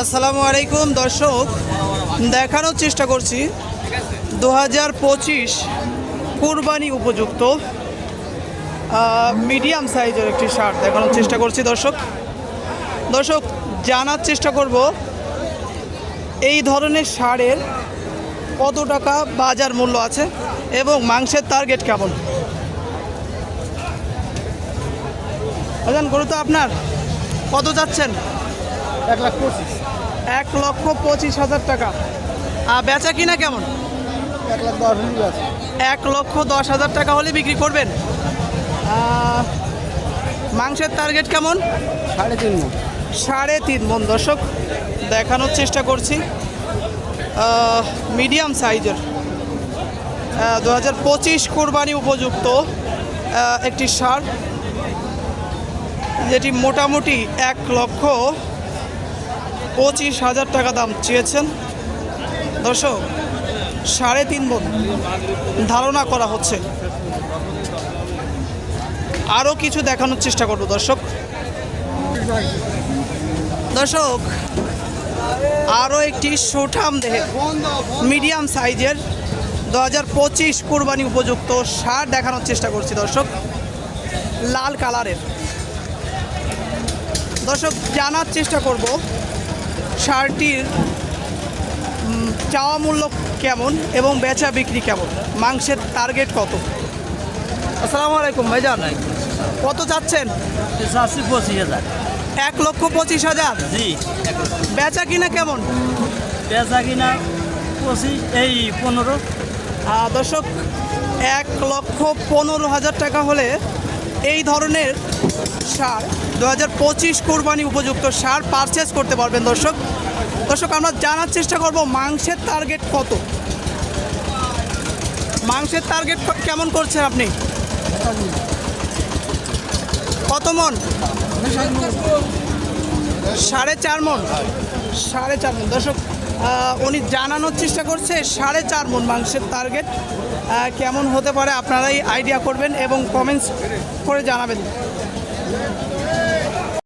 আসসালামু আলাইকুম, দর্শক। দেখানোর চেষ্টা করছি। দু হাজার পঁচিশ কুরবানি উপযুক্ত মিডিয়াম সাইজের একটি শার্ট দেখানোর চেষ্টা করছি, দর্শক। দর্শক, জানার চেষ্টা করব, এই ধরনের শাড়ের কত টাকা বাজার মূল্য আছে এবং মাংসের টার্গেট কেমন? গরু তো আপনার। কত যাচ্ছেন এক লাখ পঁচিশ। এক লক্ষ পঁচিশ হাজার টাকা। আর বেচা কিনা কেমন? এক লাখ দশ আছে এক লক্ষ দশ হাজার টাকা হলে বিক্রি করবেন? মাংসের টার্গেট কেমন? সাড়ে তিন মন। সাড়ে তিন মন। দর্শক দেখানোর চেষ্টা করছি। মিডিয়াম সাইজের দু হাজার পঁচিশ কোরবানি উপযুক্ত একটি সার যেটি মোটামুটি এক লক্ষ পঁচিশ হাজার টাকা দাম চেয়েছেন। দর্শক, সাড়ে তিন মন ধারণা করা হচ্ছে। আরও কিছু দেখানোর চেষ্টা করব, দর্শক। দর্শক, আরও একটি সুঠাম দেহে মিডিয়াম সাইজের দু হাজার পঁচিশ কোরবানি উপযুক্ত সার দেখানোর চেষ্টা করছি, দর্শক। লাল কালারের। দর্শক, জানার চেষ্টা করব শার্টটির চাওয়া মূল্য কেমন এবং বেচা বিক্রি কেমন? মাংসের টার্গেট কত? আসসালামু আলাইকুম ভাইজান। কত চাচ্ছেন? আশি পঁচিশ হাজার। এক লক্ষ পঁচিশ হাজার? জি বেচা কিনা কেমন? বেচা কিনা পঁচিশ এই পনেরো। দর্শক এক লক্ষ পনেরো হাজার টাকা হলে এই ধরনের সার। দু হাজার পঁচিশ কোরবানি উপযুক্ত সার পারচেস করতে পারবেন দর্শক। দর্শক, আমরা জানার চেষ্টা করব মাংসের টার্গেট কত? মাংসের টার্গেট কেমন করছেন আপনি? কত মন? সাড়ে চার মন। সাড়ে চার মন। দর্শক উনি জানানোর চেষ্টা করছে সাড়ে চার মন মাংসের টার্গেট কেমন হতে পারে আপনারাই আইডিয়া করবেন এবং কমেন্টস করে জানাবেন। Thank you.